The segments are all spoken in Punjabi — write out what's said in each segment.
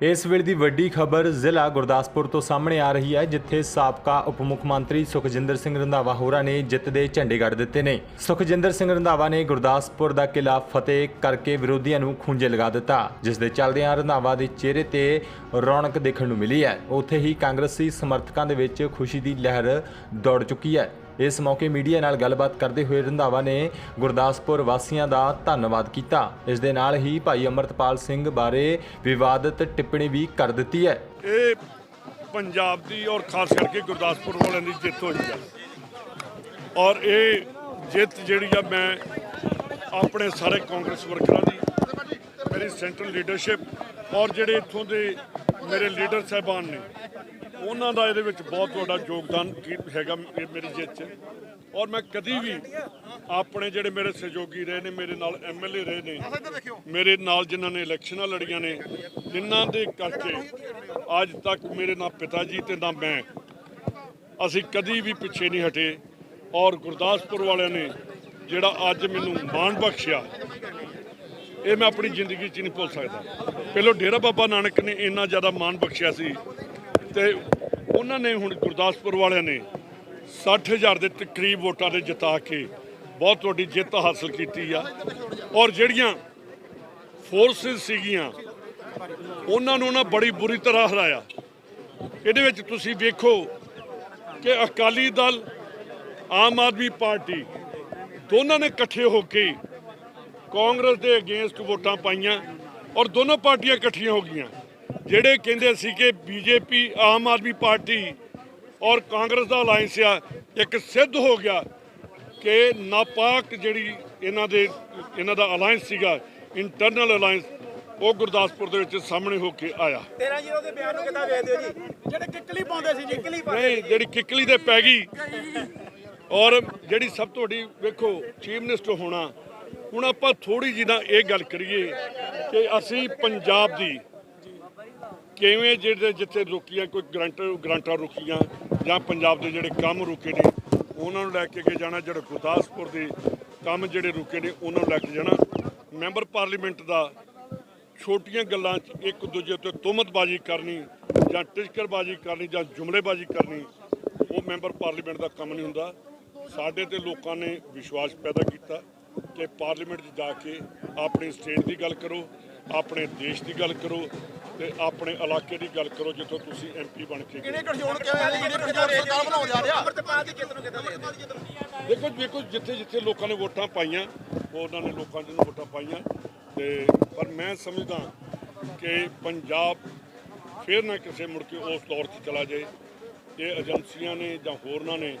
ਇਸ ਵੇਲੇ ਦੀ ਵੱਡੀ ਖਬਰ ਜ਼ਿਲ੍ਹਾ ਗੁਰਦਾਸਪੁਰ ਤੋਂ ਸਾਹਮਣੇ ਆ ਰਹੀ ਹੈ, ਜਿੱਥੇ ਸਾਬਕਾ ਉਪ ਮੁੱਖ ਮੰਤਰੀ ਸੁਖਜਿੰਦਰ ਸਿੰਘ ਰੰਧਾਵਾ ਹੋਰਾਂ ਨੇ ਜਿੱਤ ਦੇ ਝੰਡੇ ਗੱਡ ਦਿੱਤੇ ਨੇ। ਸੁਖਜਿੰਦਰ ਸਿੰਘ ਰੰਧਾਵਾ ਨੇ ਗੁਰਦਾਸਪੁਰ ਦਾ ਕਿਲਾ ਫਤਿਹ ਕਰਕੇ ਵਿਰੋਧੀਆਂ ਨੂੰ ਖੂੰਜੇ ਲਗਾ ਦਿੱਤਾ, ਜਿਸ ਦੇ ਚੱਲਦਿਆਂ ਰੰਧਾਵਾ ਦੇ ਚਿਹਰੇ ਤੇ ਰੌਣਕ ਦੇਖਣ ਨੂੰ ਮਿਲੀ ਹੈ। ਉੱਥੇ ਹੀ ਕਾਂਗਰਸੀ ਸਮਰਥਕਾਂ ਦੇ ਵਿੱਚ ਖੁਸ਼ੀ ਦੀ ਲਹਿਰ ਦੌੜ ਚੁੱਕੀ ਹੈ। ਇਸ ਮੌਕੇ ਮੀਡੀਆ ਨਾਲ ਗੱਲਬਾਤ ਕਰਦੇ ਹੋਏ ਰੰਧਾਵਾ ਨੇ ਗੁਰਦਾਸਪੁਰ ਵਾਸੀਆਂ ਦਾ ਧੰਨਵਾਦ ਕੀਤਾ। ਇਸ ਦੇ ਨਾਲ ਹੀ ਭਾਈ ਅਮਰਤਪਾਲ ਸਿੰਘ ਬਾਰੇ ਵਿਵਾਦਤ ਟਿੱਪਣੀ ਵੀ ਕਰ ਦਿੱਤੀ ਹੈ। ਇਹ ਪੰਜਾਬ ਦੀ ਔਰ ਖਾਸ ਕਰਕੇ ਗੁਰਦਾਸਪੁਰ ਵਾਲਿਆਂ ਦੀ ਜਿੱਤ ਹੋਈ ਹੈ ਔਰ ਇਹ ਜਿੱਤ ਜਿਹੜੀ ਆ ਮੈਂ ਆਪਣੇ ਸਾਰੇ ਕਾਂਗਰਸ ਵਰਕਰਾਂ ਦੀ, ਮੇਰੀ ਸੈਂਟਰਲ ਲੀਡਰਸ਼ਿਪ ਔਰ ਜਿਹੜੇ ਇੱਥੋਂ ਦੇ ਮੇਰੇ ਲੀਡਰ ਸਾਹਿਬਾਨ ਨੇ ਉਹਨਾਂ ਦਾ ਇਹਦੇ ਵਿੱਚ ਬਹੁਤ ਵੱਡਾ ਯੋਗਦਾਨ ਕੀ- ਹੈਗਾ ਮੇਰੀ ਜਿੱਤ 'ਚ। ਔਰ ਮੈਂ ਕਦੀ ਵੀ ਆਪਣੇ ਜਿਹੜੇ ਮੇਰੇ ਸਹਿਯੋਗੀ ਰਹੇ ਨੇ, ਮੇਰੇ ਨਾਲ ਐਮਐਲਏ ਰਹੇ ਨੇ, ਮੇਰੇ ਨਾਲ ਜਿਨ੍ਹਾਂ ਨੇ ਇਲੈਕਸ਼ਨਾਂ ਲੜੀਆਂ ਨੇ, ਜਿਨ੍ਹਾਂ ਦੇ ਕਰਕੇ ਅੱਜ ਤੱਕ ਮੇਰੇ ਨਾ ਪਿਤਾ ਜੀ ਤੇ ਨਾ ਮੈਂ ਅਸੀਂ ਕਦੀ ਵੀ ਪਿੱਛੇ ਨਹੀਂ ਹਟੇ। ਔਰ ਗੁਰਦਾਸਪੁਰ ਵਾਲਿਆਂ ਨੇ ਜਿਹੜਾ ਅੱਜ ਮੈਨੂੰ ਮਾਣ ਬਖਸ਼ਿਆ, ਇਹ ਮੈਂ ਆਪਣੀ ਜ਼ਿੰਦਗੀ 'ਚ ਨਹੀਂ ਭੁੱਲ ਸਕਦਾ। ਪਹਿਲਾਂ ਡੇਰਾ ਬਾਬਾ ਨਾਨਕ ਨੇ ਇੰਨਾ ਜ਼ਿਆਦਾ ਮਾਣ ਬਖਸ਼ਿਆ ਸੀ। ਤੇ ਉਹਨਾਂ ਨੇ ਹੁਣ ਗੁਰਦਾਸਪੁਰ ਵਾਲਿਆਂ ਨੇ 60000 ਦੇ ਤਕਰੀਬ ਵੋਟਾਂ ਦੇ ਜਿਤਾ ਕੇ ਬਹੁਤ ਵੱਡੀ ਜਿੱਤ ਹਾਸਲ ਕੀਤੀ ਆ। ਔਰ ਜਿਹੜੀਆਂ ਫੋਰਸਸ ਸੀਗੀਆਂ, ਉਹਨਾਂ ਨੂੰ ਨਾ ਬੜੀ ਬੁਰੀ ਤਰ੍ਹਾਂ ਹਰਾਇਆ। ਇਹਦੇ ਵਿੱਚ ਤੁਸੀਂ ਵੇਖੋ ਕਿ ਅਕਾਲੀ ਦਲ, ਆਮ ਆਦਮੀ ਪਾਰਟੀ, ਦੋਨਾਂ ਨੇ ਇਕੱਠੇ ਹੋ ਕੇ ਕਾਂਗਰਸ ਦੇ ਅਗੇਂਸਟ ਵੋਟਾਂ ਪਾਈਆਂ ਔਰ ਦੋਨੋਂ ਪਾਰਟੀਆਂ ਇਕੱਠੀਆਂ ਹੋ ਗਈਆਂ। ਜਿਹੜੇ ਕਹਿੰਦੇ ਸੀ ਕਿ ਬੀਜੇਪੀ ਆਮ ਆਦਮੀ ਪਾਰਟੀ ਔਰ ਕਾਂਗਰਸ ਦਾ ਅਲਾਈਅੰਸ ਆ ਇੱਕ ਸਿੱਧ ਹੋ ਗਿਆ ਕਿ ਨਾਪਾਕ ਜਿਹੜੀ ਇਹਨਾਂ ਦੇ ਇਹਨਾਂ ਦਾ ਅਲਾਈਅੰਸ ਸੀਗਾ ਇੰਟਰਨਲ ਅਲਾਈਅੰਸ ਉਹ ਗੁਰਦਾਸਪੁਰ ਦੇ ਵਿੱਚ ਸਾਹਮਣੇ ਹੋ ਕੇ ਆਇਆ। 13 ਜ਼ੀਰੋ ਦੇ ਬਿਆਨ ਨੂੰ ਕਿੱਦਾਂ ਵੇਖਦੇ ਹੋ ਜੀ? ਜਿਹੜੇ ਕਿੱਕਲੀ ਪਾਉਂਦੇ ਸੀ ਜੀ ਕਿੱਕਲੀ ਨਹੀਂ ਜਿਹੜੀ ਕਿੱਕਲੀ ਤੇ ਪੈ ਗਈ। ਔਰ ਜਿਹੜੀ ਸਭ ਤੋਂ ਵੱਡੀ ਵੇਖੋ ਚੀਫ ਮਿਨਿਸਟਰ ਹੋਣਾ ਹੁਣ ਆਪਾਂ ਥੋੜੀ ਜਿਹੀ ਨਾ ਇਹ ਗੱਲ ਕਰੀਏ ਕਿ ਅਸੀਂ ਪੰਜਾਬ ਦੀ ਕਿਵੇਂ ਜਿਹੜੇ ਜਿੱਥੇ ਰੁਕੀਆਂ, ਕੋਈ ਗਰੰਟ, ਗਰੰਟਾਂ ਰੁਕੀਆਂ ਜਾਂ ਪੰਜਾਬ ਦੇ ਜਿਹੜੇ ਕੰਮ ਰੁਕੇ ਨੇ, ਉਹਨਾਂ ਨੂੰ ਲੈ ਕੇ ਅੱਗੇ ਜਾਣਾ, ਜਿਹੜੇ ਗੁਰਦਾਸਪੁਰ ਦੇ ਕੰਮ ਜਿਹੜੇ ਰੁਕੇ ਨੇ, ਉਹਨਾਂ ਨੂੰ ਲੈ ਕੇ ਜਾਣਾ। ਮੈਂਬਰ ਪਾਰਲੀਮੈਂਟ ਦਾ ਛੋਟੀਆਂ ਗੱਲਾਂ 'ਚ ਇੱਕ ਦੂਜੇ ਤੇ ਤੁਹਮਤਬਾਜ਼ੀ ਕਰਨੀ ਜਾਂ ਟਿਚਕਰਬਾਜ਼ੀ ਕਰਨੀ ਜਾਂ ਜੁਮਲੇਬਾਜ਼ੀ ਕਰਨੀ, ਉਹ ਮੈਂਬਰ ਪਾਰਲੀਮੈਂਟ ਦਾ ਕੰਮ ਨਹੀਂ ਹੁੰਦਾ। ਸਾਡੇ ਤੇ ਲੋਕਾਂ ਨੇ ਵਿਸ਼ਵਾਸ ਪੈਦਾ ਕੀਤਾ ਕਿ ਪਾਰਲੀਮੈਂਟ 'ਚ ਜਾ ਕੇ ਆਪਣੀ ਸਟੇਟ ਦੀ ਗੱਲ ਕਰੋ, ਆਪਣੇ ਦੇਸ਼ ਦੀ ਗੱਲ ਕਰੋ ਤੇ ਆਪਣੇ ਇਲਾਕੇ ਦੀ ਗੱਲ ਕਰੋ ਜਿੱਥੋਂ ਤੁਸੀਂ ਐਮਪੀ ਬਣ ਕੇ ਕਿਹਨੇ ਗਠਜੋੜ ਕਿਹਾ ਹੈ ਕਿਹਨੇ ਗਠਜੋੜ ਸਰਕਾਰ ਬਣਾਉਣ ਜਾ ਰਿਹਾ? ਅਮਰਤਪਾਲ ਦੀ ਜਿੱਤ ਨੂੰ ਹੋ ਦੇਖੋ ਦੇਖੋ ਜਿੱਥੇ ਜਿੱਥੇ ਲੋਕਾਂ ਨੇ ਵੋਟਾਂ ਪਾਈਆਂ ਉਹ ਉਹਨਾਂ ਨੇ ਲੋਕਾਂ ਜਿਹਨੂੰ ਵੋਟਾਂ ਪਾਈਆਂ। ਤੇ ਪਰ ਮੈਂ ਸਮਝਦਾ ਕਿ ਪੰਜਾਬ ਫੇਰ ਨਾ ਕਿਸੇ ਮੁੜ ਕੇ ਉਸ ਦੌਰ 'ਚ ਚਲਾ ਜਾਏ। ਇਹ ਏਜੰਸੀਆਂ ਨੇ ਜਾਂ ਹੋਰਨਾਂ ਨੇ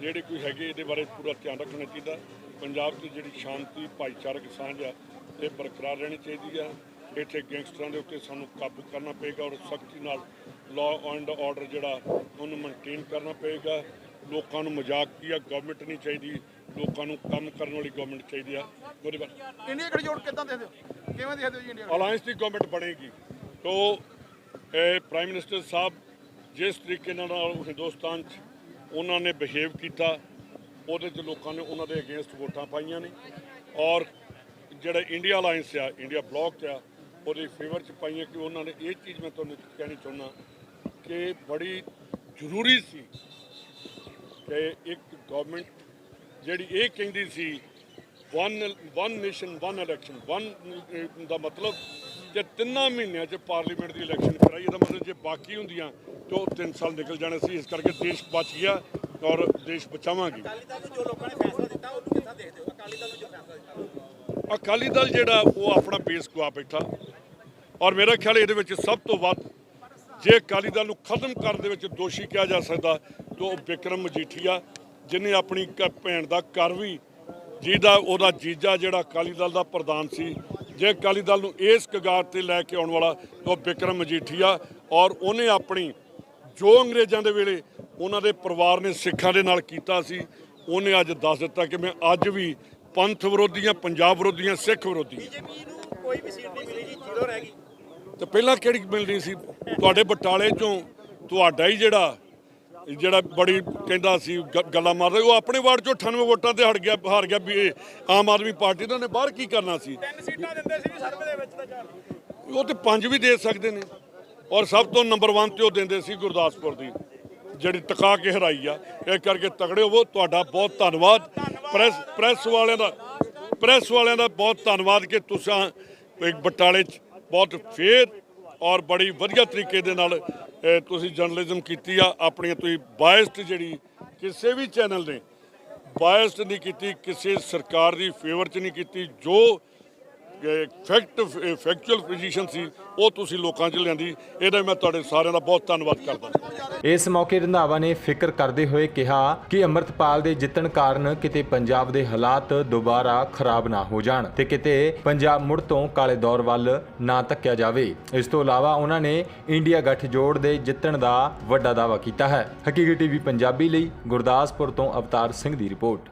ਜਿਹੜੇ ਕੋਈ ਹੈਗੇ ਇਹਦੇ ਬਾਰੇ ਪੂਰਾ ਧਿਆਨ ਰੱਖਣਾ ਚਾਹੀਦਾ। ਪੰਜਾਬ ਦੀ ਜਿਹੜੀ ਸ਼ਾਂਤੀ ਭਾਈਚਾਰਕ ਸਾਂਝ ਆ ਇਹ ਬਰਕਰਾਰ ਰਹਿਣੀ ਚਾਹੀਦੀ ਆ। ਇੱਥੇ ਗੈਂਗਸਟਰਾਂ ਦੇ ਉੱਤੇ ਸਾਨੂੰ ਕਾਬੂ ਕਰਨਾ ਪਏਗਾ ਔਰ ਸਖਤੀ ਨਾਲ ਲਾਅ ਐਂਡ ਆਰਡਰ ਜਿਹੜਾ ਉਹਨੂੰ ਮੇਨਟੇਨ ਕਰਨਾ ਪਏਗਾ। ਲੋਕਾਂ ਨੂੰ ਮਜ਼ਾਕ ਕੀ ਆ? ਗਵਰਨਮੈਂਟ ਨਹੀਂ ਚਾਹੀਦੀ। ਲੋਕਾਂ ਨੂੰ ਕੰਮ ਕਰਨ ਵਾਲੀ ਗਵਰਨਮੈਂਟ ਚਾਹੀਦੀ ਆ। ਉਹਦੇ ਬਾਰੇ ਇੰਡੀਆ ਗਠਜੋੜ ਕਿੱਦਾਂ ਦੇਖਦੇ ਹੋ ਕਿਵੇਂ ਦੇਖਦੇ ਹੋ ਜੀ ਇੰਡੀਆ ਅਲਾਈਅੰਸ ਦੀ ਗਵਰਨਮੈਂਟ ਬਣੇਗੀ। ਤੋ ਇਹ ਪ੍ਰਾਈਮ ਮਿਨਿਸਟਰ ਸਾਹਿਬ ਜਿਸ ਤਰੀਕੇ ਨਾਲ ਹਿੰਦੁਸਤਾਨ 'ਚ ਉਹਨਾਂ ਨੇ ਬਿਹੇਵ ਕੀਤਾ ਉਹਦੇ 'ਚ ਲੋਕਾਂ ਨੇ ਉਹਨਾਂ ਦੇ ਅਗੇਂਸਟ ਵੋਟਾਂ ਪਾਈਆਂ ਨੇ। ਔਰ ਜਿਹੜਾ ਇੰਡੀਆ ਅਲਾਈਅੰਸ ਆ ਇੰਡੀਆ ਬਲੌਕ ਆ ਉਹਦੇ ਫੇਵਰ 'ਚ ਪਾਈਆਂ ਕਿ ਉਹਨਾਂ ਨੇ ਇਹ ਚੀਜ਼ ਮੈਂ ਤੁਹਾਨੂੰ ਕਹਿਣੀ ਚਾਹੁੰਦਾ ਕਿ ਬੜੀ ਜ਼ਰੂਰੀ ਸੀ ਕਿ ਇੱਕ ਗਵਰਨਮੈਂਟ ਜਿਹੜੀ ਇਹ ਕਹਿੰਦੀ ਸੀ one one nation one election one ਦਾ ਮਤਲਬ ਕਿ ਤਿੰਨਾਂ ਮਹੀਨਿਆਂ 'ਚ ਪਾਰਲੀਮੈਂਟ ਦੀ ਇਲੈਕਸ਼ਨ ਕਰਾਈ ਇਹਦਾ ਮਤਲਬ ਜੇ ਬਾਕੀ ਹੁੰਦੀਆਂ ਤਾਂ ਉਹ 3 ਸਾਲ ਨਿਕਲ ਜਾਣੇ ਸੀ ਇਸ ਕਰਕੇ ਦੇਸ਼ ਬਚ ਗਿਆ ਔਰ ਦੇਸ਼ ਬਚਾਵਾਂਗੇ। ਅਕਾਲੀ ਦਲ ਨੂੰ ਜੋ ਲੋਕਾਂ ਨੇ ਫੈਸਲਾ ਦਿੱਤਾ ਉਹਨੂੰ ਕਿੱਦਾਂ ਦੇਖਦੇ ਹੋ? ਅਕਾਲੀ ਦਲ ਨੂੰ ਜੋ ਫੈਸਲਾ ਦਿੱਤਾ। ਅਕਾਲੀ ਦਲ ਜਿਹੜਾ ਉਹ ਆਪਣਾ ਬੇਸ ਗਵਾ ਬੈਠਾ। ਔਰ ਮੇਰਾ ਖਿਆਲ ਇਹਦੇ ਵਿੱਚ ਸਭ ਤੋਂ ਵੱਧ ਜੇ ਅਕਾਲੀ ਦਲ ਨੂੰ ਖਤਮ ਕਰਨ ਦੇ ਵਿੱਚ ਦੋਸ਼ੀ ਕਿਹਾ ਜਾ ਸਕਦਾ, ਤਾਂ ਉਹ ਵਿਕਰਮ ਮਜੀਠੀਆ ਜਿਨੇ ਆਪਣੀ ਕ- ਭੈਣ ਦਾ ਘਰ ਵੀ ਜਿਹਦਾ ਉਹਦਾ ਜੀਜਾ ਜਿਹੜਾ ਅਕਾਲੀ ਦਲ ਦਾ ਪ੍ਰਧਾਨ ਸੀ, ਜੇ ਅਕਾਲੀ ਦਲ ਨੂੰ ਇਸ ਕਗਾਰ ਤੇ ਲੈ ਕੇ ਆਉਣ ਵਾਲਾ ਉਹ ਵਿਕਰਮ ਮਜੀਠੀਆ ਔਰ ਉਹਨੇ ਆਪਣੀ ਜੋ ਅੰਗਰੇਜ਼ਾਂ ਦੇ ਵੇਲੇ ਉਹਨਾਂ ਦੇ ਪਰਿਵਾਰ ਨੇ ਸਿੱਖਾਂ ਦੇ ਨਾਲ ਕੀਤਾ ਸੀ, ਉਹਨੇ ਅੱਜ ਦੱਸ ਦਿੱਤਾ ਕਿ ਮੈਂ ਅੱਜ ਵੀ ਪੰਥ ਵਿਰੋਧੀਆਂ ਪੰਜਾਬ ਵਿਰੋਧੀਆਂ ਸਿੱਖ ਵਿਰੋਧੀ ਬੀਜੇਪੀ ਨੂੰ ਕੋਈ ਵੀ ਸੀਟ ਨਹੀਂ ਮਿਲੀ ਜੀ, ਜ਼ੀਰੋ ਰਹਿ ਗਈ। ਤੇ ਪਹਿਲਾਂ ਕਿਹੜੀ ਮਿਲਣੀ ਸੀ? ਤੁਹਾਡੇ ਬਟਾਲੇ ਚੋਂ ਤੁਹਾਡਾ ਹੀ ਜਿਹੜਾ ਜਿਹੜਾ ਬੜੀ ਕਹਿੰਦਾ ਸੀ ਗੱਲਾਂ ਮਾਰਦਾ ਉਹ ਆਪਣੇ ਵਾਰਡ ਚੋਂ 98 ਵੋਟਾਂ ਤੇ ਹਟ ਗਿਆ ਹਾਰ ਗਿਆ ਵੀ ਆਮ ਆਦਮੀ ਪਾਰਟੀ ਦਾ ਉਹਨੇ ਬਾਹਰ ਕੀ ਕਰਨਾ ਸੀ? ਤਿੰਨ ਸੀਟਾਂ ਦਿੰਦੇ ਸੀ ਜੀ ਸਰਵੇ ਦੇ ਵਿੱਚ ਤਾਂ ਚਾਰ ਉਹ ਤੇ ਪੰਜ ਵੀ ਦੇ ਸਕਦੇ ਨੇ ਔਰ ਸਭ ਤੋਂ ਨੰਬਰ 1 ਤੇ ਉਹ ਦਿੰਦੇ ਸੀ ਗੁਰਦਾਸਪੁਰ ਦੀ ਜਿਹੜੀ ਟਿਕਾ ਕੇ ਹਰਾਈ ਆ। ਇਹ ਕਰਕੇ ਤਗੜੇ ਹੋਵੋ ਤੁਹਾਡਾ ਬਹੁਤ ਧੰਨਵਾਦ। ਪ੍ਰੈਸ ਪ੍ਰੈਸ ਵਾਲਿਆਂ ਦਾ ਪ੍ਰੈਸ ਵਾਲਿਆਂ ਦਾ ਬਹੁਤ ਧੰਨਵਾਦ ਕਿ ਤੁਸੀਂ ਇੱਕ ਬਟਾਲੇ 'ਚ ਬਹੁਤ ਫੇਰ ਔਰ ਬੜੀ ਵਧੀਆ ਤਰੀਕੇ ਦੇ ਨਾਲ ਤੁਸੀਂ ਜਰਨਲਿਜ਼ਮ ਕੀਤੀ ਆ ਆਪਣੀ ਤੁਸੀਂ ਬਾਇਸਡ ਜਿਹੜੀ ਕਿਸੇ ਵੀ ਚੈਨਲ ਨੇ ਬਾਇਸਡ ਨਹੀਂ ਕੀਤੀ, ਕਿਸੇ ਸਰਕਾਰ ਦੀ ਫੇਵਰ 'ਚ ਨਹੀਂ ਕੀਤੀ, ਜੋ ਫੈਕਟ ਫੈਕਚੁਅਲ ਪੋਜੀਸ਼ਨ ਸੀ, ਉਹ ਤੁਸੀਂ ਲੋਕਾਂ 'ਚ ਲਿਆਂਦੀ। ਇਹਦਾ ਮੈਂ ਤੁਹਾਡੇ ਸਾਰਿਆਂ ਦਾ ਬਹੁਤ ਧੰਨਵਾਦ ਕਰਦਾ। ਇਸ ਮੌਕੇ ਰੰਧਾਵਾ ਨੇ ਫਿਕਰ ਕਰਦੇ ਹੋਏ ਕਿਹਾ ਕਿ ਅੰਮ੍ਰਿਤਪਾਲ ਦੇ ਜਿੱਤਣ ਕਾਰਨ ਕਿਤੇ ਪੰਜਾਬ ਦੇ ਹਾਲਾਤ ਦੁਬਾਰਾ ਖਰਾਬ ਨਾ ਹੋ ਜਾਣ ਤੇ ਕਿਤੇ ਪੰਜਾਬ ਮੁੜ ਤੋਂ ਕਾਲੇ ਦੌਰ ਵੱਲ ਨਾ ਧੱਕਿਆ ਜਾਵੇ। ਇਸ ਤੋਂ ਇਲਾਵਾ ਉਹਨਾਂ ਨੇ ਇੰਡੀਆ ਗੱਠਜੋੜ ਦੇ ਜਿੱਤਣ ਦਾ ਵੱਡਾ ਦਾਅਵਾ ਕੀਤਾ ਹੈ। ਹਕੀਕੀ ਟੀਵੀ ਪੰਜਾਬੀ ਲਈ ਗੁਰਦਾਸਪੁਰ ਤੋਂ ਅਵਤਾਰ ਸਿੰਘ ਦੀ ਰਿਪੋਰਟ।